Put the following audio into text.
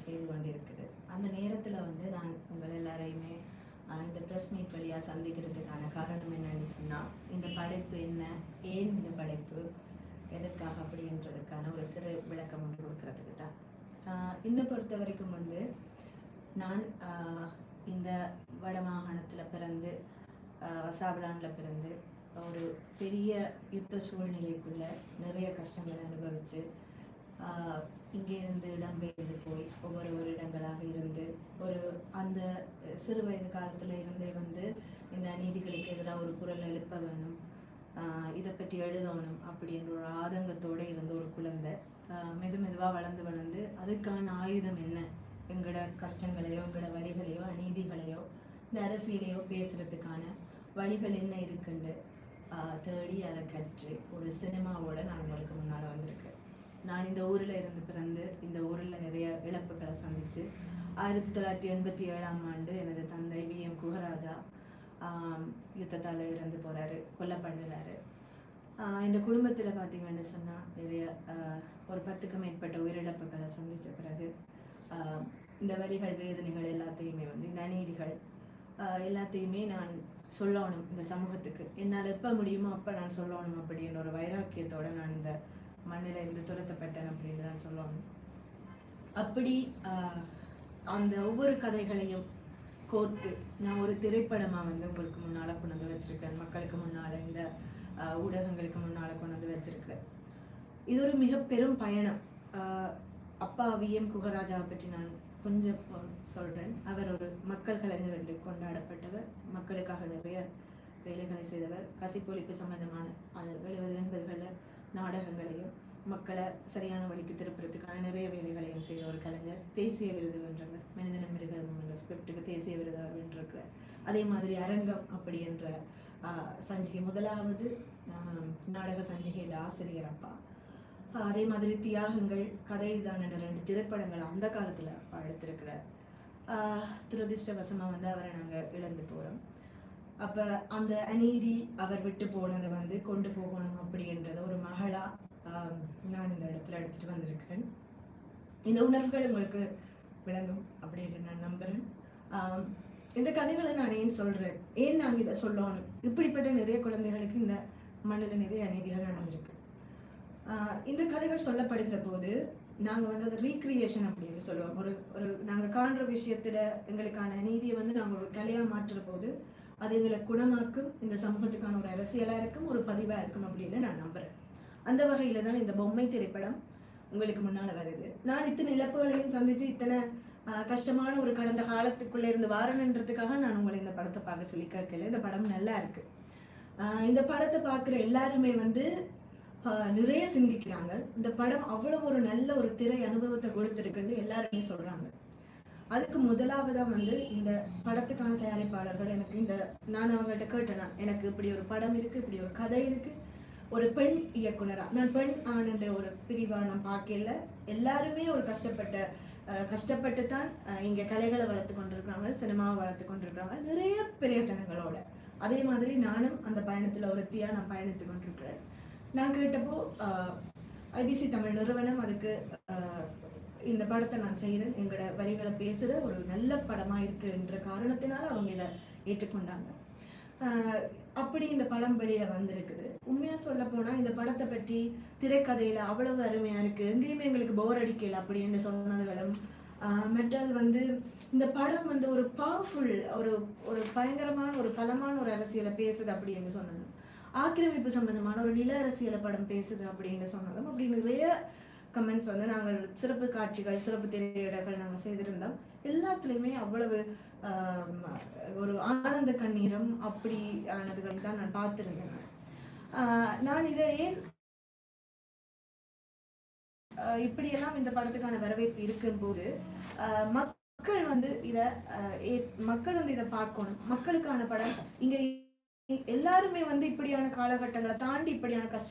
செய்து கொண்டிருக்குது அந்த நேரத்தில் வந்து நான் உங்கள் எல்லாரையுமே இந்த ப்ரெஸ் மீட் வழியாக சந்திக்கிறதுக்கான காரணம் என்னன்னு சொன்னால் இந்த படைப்பு என்ன? ஏன் இந்த படைப்பு? எதற்காக அப்படின்றதுக்கான ஒரு சிறு விளக்கம் ஒன்று கொடுக்கறதுக்கு தான். ஆஹ், என்னை பொறுத்த வரைக்கும் வந்து நான் இந்த வடமாகாணத்தில் பிறந்து வசாபிலானில் பிறந்து ஒரு பெரிய யுத்த சூழ்நிலைக்குள்ளே நிறைய கஷ்டங்களை அனுபவித்து இங்கே இருந்து இடம்பெயர்ந்து போய் ஒவ்வொரு ஒரு இடங்களாக இருந்து ஒரு அந்த சிறு வயது காலத்தில் இருந்தே வந்து இந்த அநீதிகளுக்கு எதிராக ஒரு குரல் எழுப்ப வேணும் இதை பற்றி எழுதணும் அப்படின்ற ஒரு ஆதங்கத்தோடு இருந்த ஒரு குழந்தை. மெது மெதுவாக வளர்ந்து வளர்ந்து அதுக்கான ஆயுதம் என்ன? எங்களோட கஷ்டங்களையோ எங்களோட வழிகளையோ அநீதிகளையோ இந்த அரசியலையோ பேசுகிறதுக்கான வழிகள் என்ன இருக்குன்னு தேடி அதை கற்று ஒரு சினிமாவோட நான் உங்களுக்கு முன்னால் வந்திருக்கேன். நான் இந்த ஊரில் இருந்து பிறந்து இந்த ஊரில் நிறைய இழப்புகளை சந்தித்து ஆயிரத்தி தொள்ளாயிரத்தி எண்பத்தி ஏழாம் ஆண்டு எனது தந்தை வி. எம். குகராஜா யுத்தத்தால் இறந்து போகிறாரு கொல்லப்படுகிறாரு. இந்த குடும்பத்தில் பார்த்தீங்கன்னு சொன்னால் நிறைய ஒரு பத்துக்கும் மேற்பட்ட உயிரிழப்புகளை சந்தித்த பிறகு இந்த வரிகள் வேதனைகள் எல்லாத்தையுமே வந்து இந்த அநீதிகள் எல்லாத்தையுமே நான் சொல்லணும் இந்த சமூகத்துக்கு. என்னால் எப்போ முடியுமோ அப்போ நான் சொல்லணும் அப்படின்ற ஒரு வைராக்கியத்தோட நான் இந்த மண்ணில் இருந்து துரத்தப்பட்டேன் அப்படின்னு தான் சொல்லுவாங்க. அப்படி அந்த ஒவ்வொரு கதைகளையும் கோர்த்து நான் ஒரு திரைப்படமாக வந்து உங்களுக்கு முன்னால் கொண்டு வந்து வச்சுருக்கேன் மக்களுக்கு முன்னால் இந்த ஊடகங்களுக்கு முன்னால் கொண்டு வந்து வச்சிருக்கிறேன். இது ஒரு மிக பெரும் பயணம். அப்பா வி. எம். குகராஜாவை பற்றி நான் கொஞ்சம் சொல்கிறேன் அவர் ஒரு மக்கள் கலைஞர் என்று கொண்டாடப்பட்டவர். மக்களுக்காக நிறைய வேலைகளை செய்தவர். கசிப்பொழிப்பு சம்பந்தமான அது எழுபது எண்பதுகளில் நாடகங்களையும் மக்களை சரியான வழிக்கு திருப்புறதுக்கான நிறைய வேலைகளையும் செய்த ஒரு கலைஞர் தேசிய விருது வென்றவர் மனிதன மிருகம் என்ற ஸ்கிரிப்டுக்கு தேசிய விருது அவர் வென்றிருக்கிறார். அதே மாதிரி அரங்கம் அப்படி என்ற சஞ்சிகை முதலாவது நாடக சஞ்சிகையில் ஆசிரியர் அப்பா. அதே மாதிரி தியாகங்கள் கதை தான் என்ற ரெண்டு திரைப்படங்கள் அந்த காலத்தில் அப்பா எடுத்திருக்கிறார். துரதிருஷ்டவசமாக துரதிர்ஷ்டவசமாக வந்து அவரை நாங்கள் இழந்து போகிறோம் அப்போ அந்த அநீதி அவர் விட்டு போனதை வந்து கொண்டு போகணும் அப்படின்றத நான் இந்த இடத்துல எடுத்துட்டு வந்திருக்கிறேன். இந்த உணர்வுகள் உங்களுக்கு விளங்கும் அப்படின்னு நான் நம்புறேன். இந்த கதைகளை நான் ஏன் சொல்றேன்? ஏன் நாங்கள் இதை சொல்லணும் இப்படிப்பட்ட நிறைய குழந்தைகளுக்கு இந்த மண்ணில் நிறைய அநீதிகள் நடந்திருக்கு. இந்த கதைகள் சொல்லப்படுகிற போது நாங்கள் வந்து அதை ரீக்ரியேஷன் அப்படின்னு சொல்லுவோம். ஒரு ஒரு நாங்கள் காண்ற விஷயத்தில் எங்களுக்கான நீதியை வந்து நாங்கள் ஒரு கலையாக மாற்றுற போது அது எங்களை குணமாக்கும் இந்த சமூகத்துக்கான ஒரு அரசியலாக இருக்கும் ஒரு பதிவாக இருக்கும் அப்படின்னு நான் நம்புகிறேன் அந்த வகையில் தான் இந்த பொம்மை திரைப்படம் உங்களுக்கு முன்னால் வருது. நான் இத்தனை இழப்புகளையும் சந்தித்து இத்தனை கஷ்டமான ஒரு கடந்த காலத்துக்குள்ளே இருந்து வாரணுன்றதுக்காக நான் உங்களை இந்த படத்தை பார்க்க சொல்லி கேட்கல. இந்த படம் நல்லா இருக்கு. இந்த படத்தை பார்க்குற எல்லாருமே வந்து நிறைய சிந்திக்கிறாங்க. இந்த படம் அவ்வளோ ஒரு நல்ல ஒரு திரை அனுபவத்தை கொடுத்துருக்குன்னு எல்லாருமே சொல்கிறாங்க அதுக்கு முதலாவதாக வந்து இந்த படத்துக்கான தயாரிப்பாளர்கள் எனக்கு இந்த நான் அவங்கள்ட்ட கேட்டேன். எனக்கு இப்படி ஒரு படம் இருக்குது இப்படி ஒரு கதை இருக்குது ஒரு பெண் இயக்குனரா? நான் பெண் ஆணுன்ற ஒரு பிரிவா நான் பார்க்கல. எல்லாருமே ஒரு கஷ்டப்பட்ட கஷ்டப்பட்டு தான் இங்கே இங்க கலைகளை வளர்த்து கொண்டிருக்கிறாங்க சினிமாவை வளர்த்து கொண்டிருக்கிறாங்க. நிறைய பிரயத்தனங்களோட. அதே மாதிரி நானும் அந்த பயணத்துல ஒருத்தியா நான் பயணித்து கொண்டிருக்கிறேன். நான் கேட்டப்போ ஐபிசி தமிழ் நிறுவனம் அதுக்கு இந்த படத்தை நான் செய்கிறேன் எங்களோட வரிகளை பேசுகிற ஒரு நல்ல படமாக இருக்குன்ற காரணத்தினால அவங்க இதை ஏற்றுக்கொண்டாங்க. அப்படி இந்த படம் வெளியில வந்திருக்குது. உண்மையா சொல்ல போனா இந்த படத்தை பற்றி திரைக்கதையில அவ்வளவு அருமையா இருக்கு. எங்கேயுமே எங்களுக்கு போர் அடிக்கல அப்படின்னு சொன்னதுகளும் ஆஹ் மற்றது வந்து இந்த படம் வந்து ஒரு பவர்ஃபுல் ஒரு ஒரு பயங்கரமான ஒரு பலமான ஒரு அரசியலை பேசுது அப்படின்னு சொன்னது ஆக்கிரமிப்பு சம்பந்தமான ஒரு நில அரசியலை படம் பேசுது அப்படின்னு சொன்னதும் அப்படி நிறைய கமெண்ட்ஸ் வந்து நாங்கள் சிறப்பு காட்சிகள் சிறப்பு திரையிடங்கள் நாங்கள் செய்திருந்தோம். எல்லாத்துலேயுமே அவ்வளவு ஒரு ஆனந்த கண்ணீரம் அப்படி ஆனதுகள் தான் நான் பார்த்துருந்தேன். நான் இதை ஏன் இப்படியெல்லாம் இந்த படத்துக்கான வரவேற்பு இருக்கும்போது ஆஹ் மக்கள் வந்து இதை மக்கள் வந்து இதை பார்க்கணும். மக்களுக்கான படம் இங்க எல்லாருமே வந்து இப்படியான காலகட்டங்களை தாண்டி இப்படியான கஷ்டம்